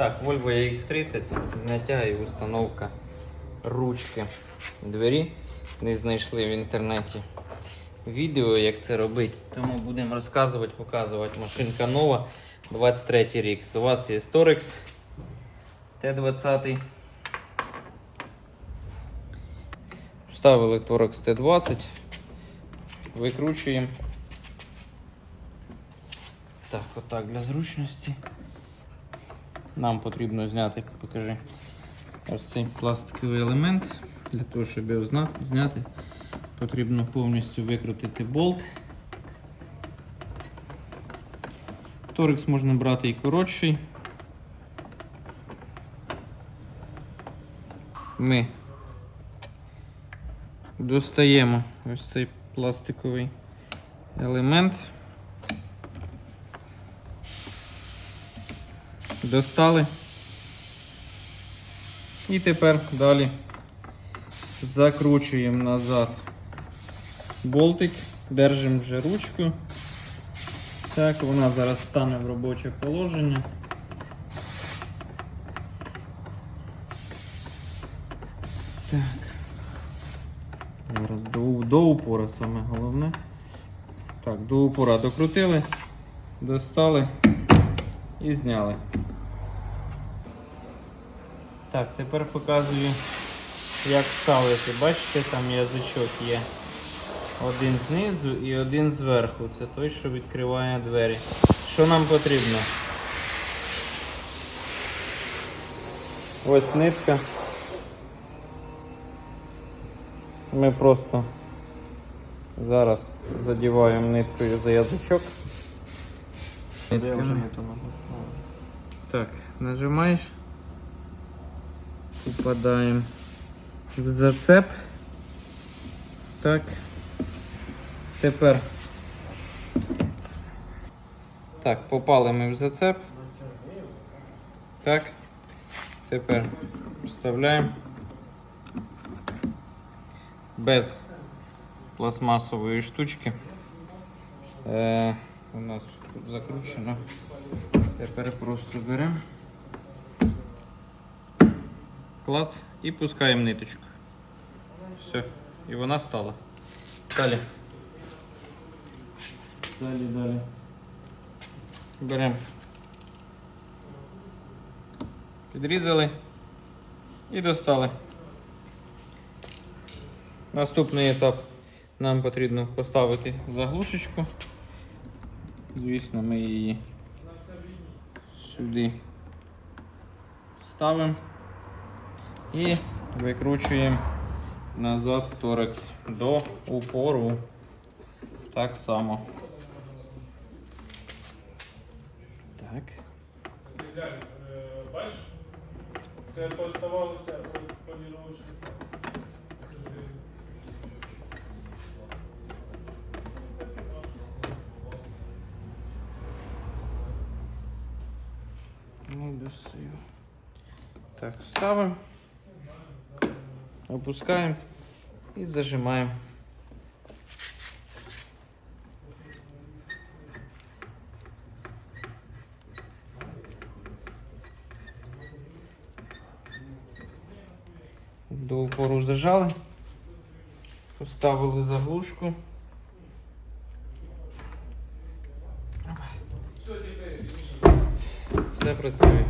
Так, Volvo EX30, зняття і установка ручки двері. Не знайшли в інтернеті відео, як це робити. Тому будемо розказувати, показувати. Машинка нова, 23 рік. У вас є Storex Т-20. Вставили Torex Т-20. Викручуємо. Так, отак для зручності. Нам потрібно зняти, покажи, ось цей пластиковий елемент. Для того, щоб його зняти, потрібно повністю викрутити болт. Торекс можна брати і коротший. Ми достаємо ось цей пластиковий елемент. Достали. І тепер далі закручуємо назад болтик, держимо вже ручку. Так, вона зараз стане в робоче положення. Так. Зараз до, до упора саме головне. Так, до упора докрутили, достали і зняли. Так, тепер показую, як ставити. Бачите, там язичок є. Один знизу і один зверху. Це той, що відкриває двері. Що нам потрібно? Ось нитка. Ми просто зараз задіваємо ниткою за язичок. Нитками. Так, нажимаєш. Попадаємо в зацеп. Так. Тепер. Так, попали ми в зацеп. Так. Тепер вставляємо. Без пластмасової штучки. Е, у нас тут закручено. Тепер просто беремо. Клац і пускаємо ниточку. Все. І вона стала. Далі. Далі, далі. Беремо. Підрізали і достали. Наступний етап нам потрібно поставити заглушечку. Звісно, ми її сюди ставимо і викручуємо назад торекс до упору. Так само. Так. Е, бачиш? Це поставалося поліровочки. Достаю. Так, ставимо, опускаємо і зажимаємо. До упору зажали, поставили заглушку. Працює.